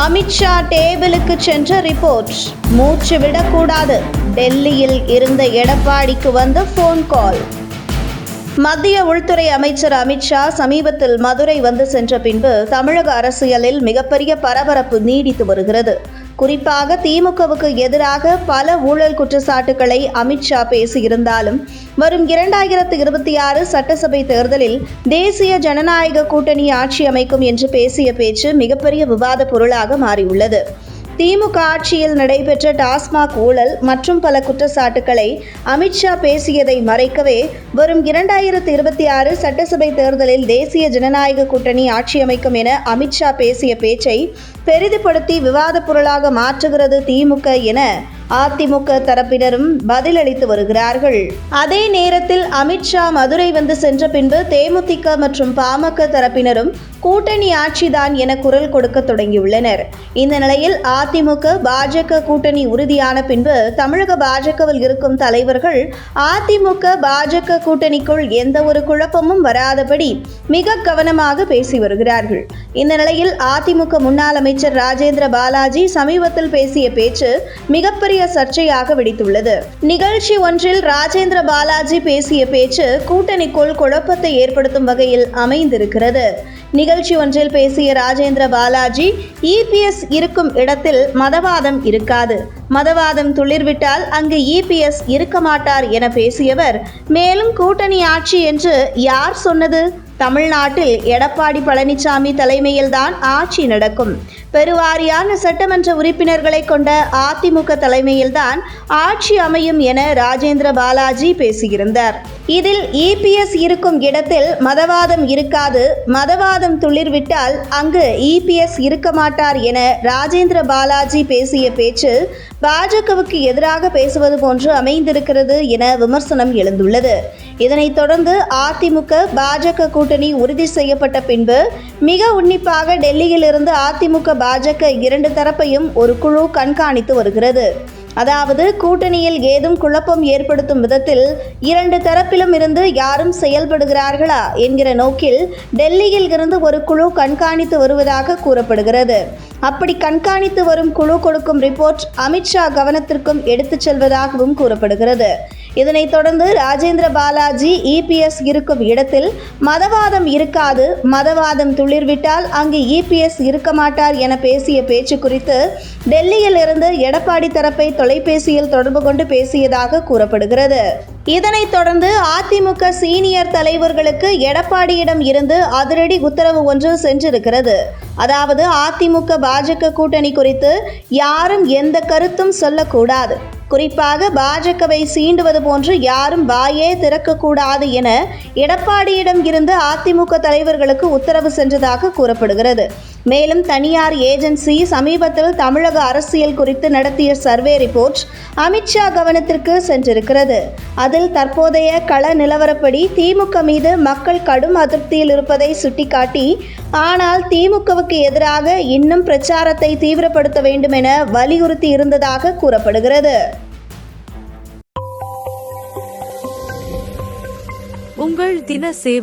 அமித்ஷா டேபிளுக்கு சென்ற ரிப்போர்ட். மூச்சு விடக்கூடாது. டெல்லியில் இருந்த எடப்பாடிக்கு வந்த ஃபோன் கால் மத்திய உள்துறை அமைச்சர் அமித்ஷா சமீபத்தில் மதுரை வந்து சென்ற பின்பு தமிழக அரசியலில் மிகப்பெரிய பரபரப்பு நீடித்து வருகிறது. குறிப்பாக திமுகவுக்கு எதிராக பல ஊழல் குற்றச்சாட்டுகளை அமித்ஷா பேசியிருந்தாலும் வரும் இரண்டாயிரத்து இருபத்தி ஆறு சட்டசபை தேர்தலில் தேசிய ஜனநாயக கூட்டணி ஆட்சி அமைக்கும் என்று பேசிய பேச்சு மிகப்பெரிய விவாத பொருளாக மாறியுள்ளது. திமுக ஆட்சியில் நடைபெற்ற டாஸ்மாக் ஊழல் மற்றும் பல குற்றச்சாட்டுக்களை அமித்ஷா பேசியதை மறைக்கவே வரும் இரண்டாயிரத்து இருபத்தி ஆறு சட்டசபை தேர்தலில் தேசிய ஜனநாயக கூட்டணி ஆட்சி அமைக்கும் என அமித்ஷா பேசிய பேச்சை பெரிதுபடுத்தி விவாத பொருளாக மாற்றுகிறது திமுக என அதிமுக தரப்பினரும் பதிலளித்து வருகிறார்கள். அதே நேரத்தில் அமித்ஷா மதுரை வந்து சென்ற பின்பு தேமுதிக மற்றும் பாமக தரப்பினரும் கூட்டணி ஆட்சிதான் என குரல் கொடுக்க தொடங்கியுள்ளனர். இந்த நிலையில் அதிமுக பாஜக கூட்டணி உறுதியான பின்பு தமிழக பாஜகவில் இருக்கும் தலைவர்கள் அதிமுக பாஜக கூட்டணிக்குள் எந்த ஒரு குழப்பமும் வராதபடி மிக கவனமாக பேசி வருகிறார்கள். இந்த நிலையில் அதிமுக முன்னாள் அமைச்சர் ராஜேந்திர பாலாஜி சமீபத்தில் பேசிய பேச்சு மிகப்பெரிய சர்ச்சையாக வெடித்துள்ளது. நிகழ்ச்சி ஒன்றில் ராஜேந்திர பாலாஜி பேசிய பேச்சு கூட்டணிக்குள் குழப்பத்தை ஏற்படுத்தும் வகையில் அமைந்திருக்கிறது. நிகழ்ச்சி ஒன்றில் பேசிய ராஜேந்திர பாலாஜி இபிஎஸ் இருக்கும் இடத்தில் மதவாதம் இருக்காது. மதவாதம் துளிர்விட்டால் அங்கு இபிஎஸ் இருக்க மாட்டார் என பேசியவர் மேலும் கூட்டணி ஆட்சி என்று யார் சொன்னது? தமிழ்நாட்டில் எடப்பாடி பழனிசாமி தலைமையில்தான் ஆட்சி நடக்கும். பெருவாரியான சட்டமன்ற உறுப்பினர்களை கொண்ட அதிமுக தலைமையில்தான் ஆட்சி அமையும் என ராஜேந்திர பாலாஜி பேசியிருந்தார். இதில் இபிஎஸ் இருக்கும் இடத்தில் மதவாதம் இருக்காது. மதவாதம் துளிர்விட்டால் அங்கு இபிஎஸ் இருக்க மாட்டார் என ராஜேந்திர பாலாஜி பேசிய பேச்சு பாஜகவுக்கு எதிராக பேசுவது போன்று அமைந்திருக்கிறது என விமர்சனம் எழுந்துள்ளது. இதனைத் தொடர்ந்து அதிமுக பாஜக கூட்டணி உறுதி செய்யப்பட்ட பின்பு மிக உன்னிப்பாக டெல்லியிலிருந்து அதிமுக பாஜக இரண்டு தரப்பையும் ஒரு குழு கண்காணித்து வருகிறது. அதாவது கூட்டணியில் ஏதும் குழப்பம் ஏற்படுத்தும் விதத்தில் இரண்டு தரப்பிலும் இருந்து யாரும் செயல்படுகிறார்களா என்கிற நோக்கில் டெல்லியில் இருந்து ஒரு குழு கண்காணித்து வருவதாக கூறப்படுகிறது. அப்படி கண்காணித்து வரும் குழு கொடுக்கும் ரிப்போர்ட் அமித்ஷா கவனத்திற்கும் எடுத்துச் செல்வதாகவும் கூறப்படுகிறது. இதனைத் தொடர்ந்து ராஜேந்திர பாலாஜி இபிஎஸ் இருக்கும் இடத்தில் மதவாதம் இருக்காது மதவாதம் துளிர்விட்டால் அங்கு இபிஎஸ் இருக்க மாட்டார் என பேசிய பேச்சு குறித்து டெல்லியில் இருந்து எடப்பாடி தரப்பை தொலைபேசியில் தொடர்பு கொண்டு பேசியதாக கூறப்படுகிறது. இதனைத் தொடர்ந்து அதிமுக சீனியர் தலைவர்களுக்கு எடப்பாடியிடம் இருந்து அதிரடி உத்தரவு ஒன்று சென்றிருக்கிறது. அதாவது அதிமுக பாஜக கூட்டணி குறித்து யாரும் எந்த கருத்தும் சொல்லக்கூடாது. குறிப்பாக பாஜகவை சீண்டுவது போன்று யாரும் வாயே திறக்கக்கூடாது என எடப்பாடியிடம் இருந்து அதிமுக தலைவர்களுக்கு உத்தரவு சென்றதாக கூறப்படுகிறது. மேலும் தனியார் ஏஜென்சி சமீபத்தில் தமிழக அரசியல் குறித்து நடத்திய சர்வே ரிப்போர்ட் அமித்ஷா கவனத்திற்கு சென்றிருக்கிறது. அதில் தற்போதைய கள நிலவரப்படி திமுக மீது மக்கள் கடும் அதிருப்தியில் இருப்பதை சுட்டிக்காட்டி ஆனால் திமுகவுக்கு எதிராக இன்னும் பிரச்சாரத்தை தீவிரப்படுத்த வேண்டும் என வலியுறுத்தி இருந்ததாக கூறப்படுகிறது. உங்கள் தின சேவல்